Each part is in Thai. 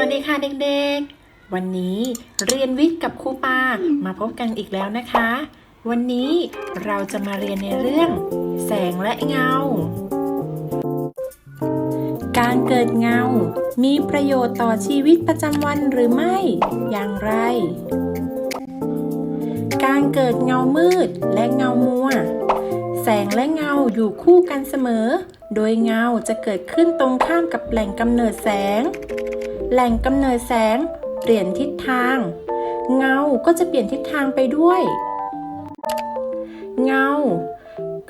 วัสดีค่ะเด็กๆ วันนี้เรียนวิทย์กับครูปามาพบกันอีกแล้วนะคะ วันนี้เราจะมาเรียนในเรื่อง แสงและเงา การเกิดเงา มีประโยชน์ต่อชีวิตประจำวันหรือไม่ อย่างไร การเกิดเงามืดและเงามัว แสงและเงาอยู่คู่กันเสมอ โดยเงาจะเกิดขึ้นตรงข้ามกับแหล่งกำเนิดแสง แหล่งกำเนิดแสงเปลี่ยนทิศทาง เงาก็จะเปลี่ยนทิศทางไปด้วย เงา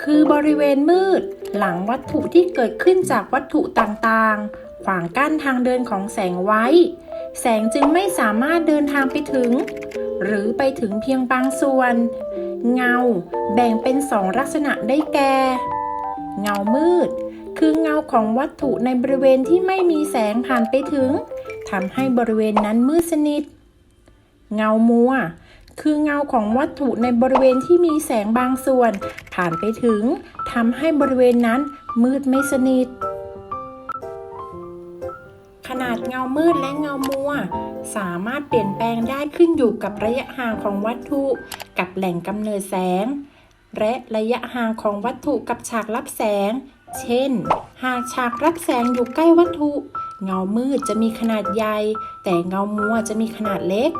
คือบริเวณมืด หลังวัตถุที่เกิดขึ้นจากวัตถุต่างๆ ขวางกั้นทางเดินของแสงไว้ แสงจึงไม่สามารถเดินทางไปถึง หรือไปถึงเพียงบางส่วน เงาแบ่งเป็นสองลักษณะได้แก่ เงามืด คือเงาของวัตถุในบริเวณที่ไม่มีแสงผ่านไปถึง ทำให้บริเวณนั้นมืดสนิท เงามัว คือเงาของวัตถุในบริเวณที่มีแสงบางส่วน ผ่านไปถึงทำให้บริเวณนั้นมืดไม่สนิท ขนาดเงามืดและเงามัว สามารถเปลี่ยนแปลงได้ขึ้นอยู่กับระยะห่างของวัตถุ กับแหล่งกำเนิดแสง และระยะห่างของวัตถุกับฉากรับแสง เช่น หากฉากรับแสงอยู่ใกล้วัตถุ เงามืดจะมีขนาดใหญ่ แต่เงามัวจะมีขนาดเล็ก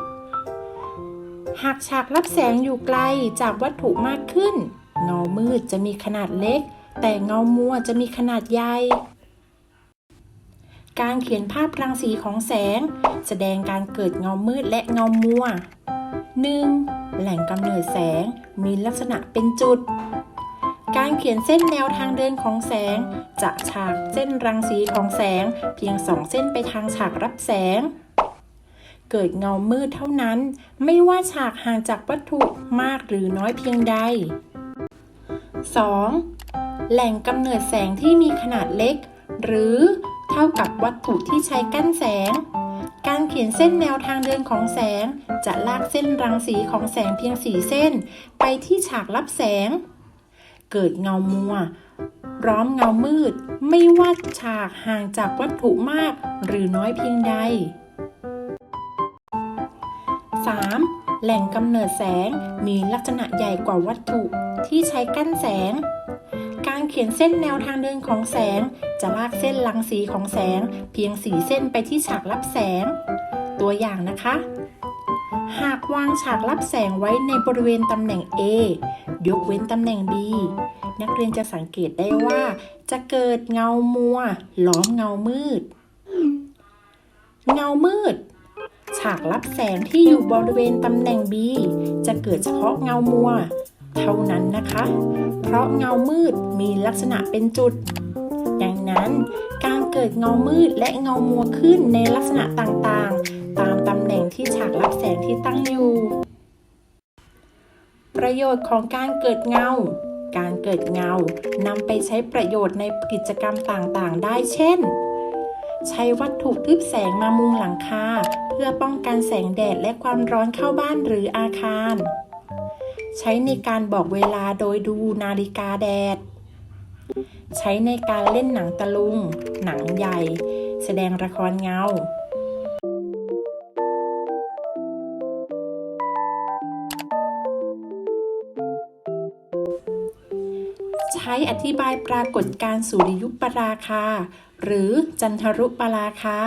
หากฉากรับแสงอยู่ไกลจากวัตถุมากขึ้น เงามืดจะมีขนาดเล็ก แต่เงามัวจะมีขนาดใหญ่ การเขียนภาพรังสีของแสง แสดงการเกิดเงามืดและเงามัว 1. แหล่งกำเนิดแสงมีลักษณะเป็นจุด การเขียนเส้นแนวทางเดินของแสง จะฉากเส้นรังสีของแสง เพียงสองเส้นไปทางฉากรับแสง เกิดเงามืดเท่านั้น ไม่ว่าฉากห่างจากวัตถุมากหรือน้อยเพียงใด 2. แหล่งกำเนิดแสงที่มีขนาดเล็ก หรือเท่ากับวัตถุที่ใช้กั้นแสง การเขียนเส้นแนวทางเดินของแสง จะลากเส้นรังสีของแสงเพียงสีเส้น ไปที่ฉากรับแสง เกิดเงามัว ร้อมเงามืด ไม่ว่าฉากห่างจากวัตถุมากหรือน้อยเพียงใด 3. แหล่งกำเนิดแสงมีลักษณะใหญ่กว่าวัตถุที่ใช้กั้นแสง การเขียนเส้นแนวทางเดินของแสง จะลากเส้นรังสีของแสง เพียงสีเส้นไปที่ฉากรับแสง ตัวอย่างนะคะ หากวางฉากรับแสงไว้ในบริเวณตำแหน่ง A ยกเว้นตำแหน่ง B นักเรียนจะสังเกตได้ว่า จะเกิดเงามัวล้อมเงามืด เงามืด ฉากรับแสงที่อยู่บริเวณตำแหน่ง B จะเกิดเฉพาะเงามัว เท่านั้นนะคะ เพราะเงามืดมีลักษณะเป็นจุด ดังนั้น การเกิดเงามืดและเงามัวขึ้นในลักษณะต่าง ประโยชน์ของการเกิดเงา การเกิดเงานำไปใช้ประโยชน์ในกิจกรรมต่างๆ ได้เช่น ใช้วัตถุทึบแสงมามุงหลังคาเพื่อป้องกันแสงแดดและความร้อนเข้าบ้านหรืออาคาร ใช้ในการบอกเวลาโดยดูนาฬิกาแดด ใช้ในการเล่นหนังตะลุง หนังใหญ่ แสดงละครเงา ใช้อธิบายปรากฏการณ์สุริยุปราคา หรือจันทรุปราคา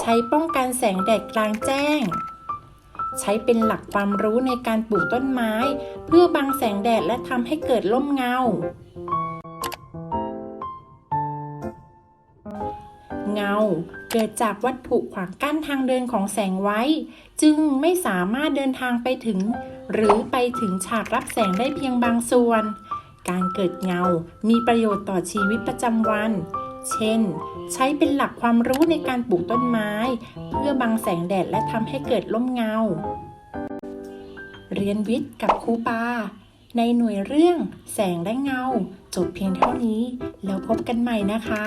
ใช้ป้องกันแสงแดดกลางแจ้ง ใช้เป็นหลักความรู้ในการปลูกต้นไม้ เพื่อบังแสงแดดและทำให้เกิดร่มเงา เงาเกิดจากวัตถุขวางกั้นทางเดินของแสงไว้ จึงไม่สามารถเดินทางไปถึง หรือไปถึงฉากรับแสงได้เพียงบางส่วน การเกิดเงา มีประโยชน์ต่อชีวิตประจำวัน เช่น ใช้เป็นหลักความรู้ในการปลูกต้นไม้ เพื่อบังแสงแดดและทำให้เกิดร่มเงา เรียนวิทย์กับครูปา ในหน่วยเรื่องแสงและเงา จบเพียงเท่านี้ แล้วพบกันใหม่นะคะ